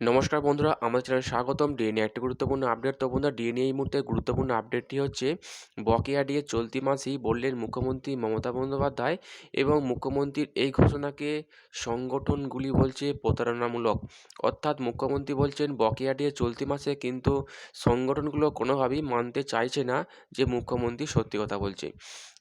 নমস্কার বন্ধুরা, আমাদের চ্যানেলে স্বাগতম ডিএনএ একটি গুরুত্বপূর্ণ আপডেট তো বন্ধুরা ডিএনএ এই মুহূর্তে গুরুত্বপূর্ণ আপডেটটি হচ্ছে বকেয়া ডিএ চলতি মাসেই বললেন মুখ্যমন্ত্রী মমতা বন্দ্যোপাধ্যায় এবং মুখ্যমন্ত্রীর এই ঘোষণাকে সংগঠনগুলি বলছে প্রতারণামূলক। অর্থাৎ মুখ্যমন্ত্রী বলছেন বকেয়া ডিএ চলতি মাসে কিন্তু সংগঠনগুলো কোনোভাবেই মানতে চাইছে না, যে মুখ্যমন্ত্রী সত্যি কথা বলছে।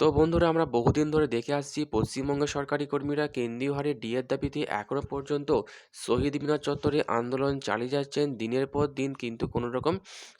তো বন্ধুরা, আমরা বহুদিন ধরে দেখে আসছি পশ্চিমবঙ্গের সরকারি কর্মীরা কেন্দ্রীয় হারে ডিএর দাবিতে এখনও পর্যন্ত শহীদ মিনার চত্বরে আন্দোলন চালিয়ে যাচ্ছেন। দিনের পর দিন কিন্তু কোনো রকম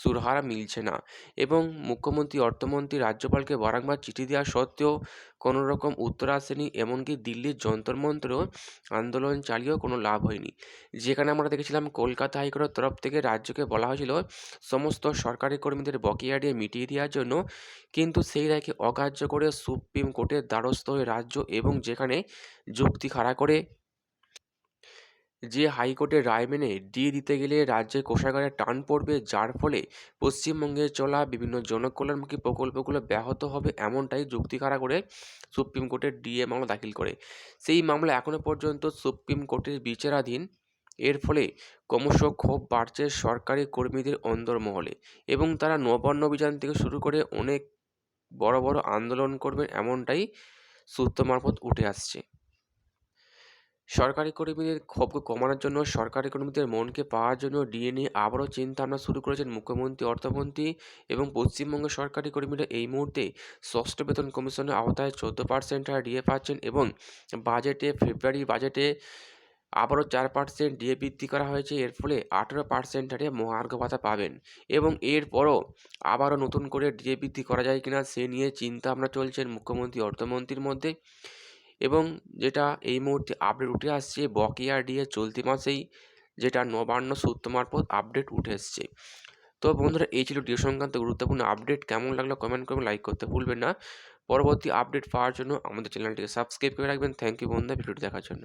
সুরহারা মিলছে না এবং মুখ্যমন্ত্রী, অর্থমন্ত্রী, রাজ্যপালকে বারংবার চিঠি দেওয়া সত্ত্বেও কোনো রকম উত্তর আসেনি। এমনকি দিল্লির যন্তর মন্ত্র আন্দোলন চালিয়েও কোনো লাভ হয়নি। যেখানে আমরা দেখেছিলাম কলকাতা হাইকোর্টের তরফ থেকে রাজ্যকে বলা হয়েছিল, সমস্ত সরকারি কর্মীদের বকেয়া দিয়ে মিটিয়ে দেওয়ার জন্য। কিন্তু সেই রায়কে অগ্রাহ্য করে সুপ্রিম কোর্টের দ্বারস্থ হয়ে রাজ্য এবং যেখানে যুক্তি খাড়া করে যে হাইকোর্টের রায় মেনে দিয়ে দিতে গেলে রাজ্যের কোষাগারে টান পড়বে, যার ফলে পশ্চিমবঙ্গে চলা বিভিন্ন জনকল্যাণমুখী প্রকল্পগুলো ব্যাহত হবে এমনটাই যুক্তি খাড়া করে সুপ্রিম কোর্টের ডিএ মামলা দাখিল করে। সেই মামলা এখনও পর্যন্ত সুপ্রিম কোর্টের বিচারাধীন। এর ফলে ক্রমশ ক্ষোভ বাড়ছে সরকারি কর্মীদের অন্দরমহলে এবং তারা নবান্ন অভিযান থেকে শুরু করে অনেক বড় বড় আন্দোলন করবেন এমনটাই সূত্র মারফত উঠে আসছে। সরকারি কর্মীদের ক্ষোভকে কমানোর জন্য সরকারি কর্মীদের মনকে পাওয়ার জন্য ডিএনএ আবারও চিন্তা ভাবনা শুরু করেছেন মুখ্যমন্ত্রী, অর্থমন্ত্রী এবং পশ্চিমবঙ্গের সরকারি কর্মীরা এই মুহূর্তে ষষ্ঠ বেতন কমিশনের আওতায় চোদ্দ পার্সেন্ট হারে ডিএ পাচ্ছেন এবং বাজেটে, ফেব্রুয়ারি বাজেটে আবারও চার পার্সেন্ট ডিএ বৃদ্ধি করা হয়েছে। এর ফলে আঠেরো পার্সেন্ট হারে মহার্ঘ ভাতা পাবেন এবং এরপরও আবারও নতুন করে ডিএ বৃদ্ধি করা যায় কিনা সে নিয়ে চিন্তা ভাবনা চলছেন মুখ্যমন্ত্রী, অর্থমন্ত্রীর মধ্যে। এবং যেটা এই মুহূর্তে আপডেট উঠে আসছে, বকেয়া ডিএ চলতি মাসেই যেটা নবান্ন সূত্র মারফত আপডেট উঠে এসছে। তো বন্ধুরা, এই ছিল ডিও সংক্রান্ত গুরুত্বপূর্ণ আপডেট কেমন লাগল কমেন্ট করবেন লাইক করতে ভুলবেন না। পরবর্তী আপডেট পাওয়ার জন্য আমাদের চ্যানেলটিকে সাবস্ক্রাইব করে রাখবেন। থ্যাংক ইউ বন্ধুরা ভিডিওটি দেখার জন্য।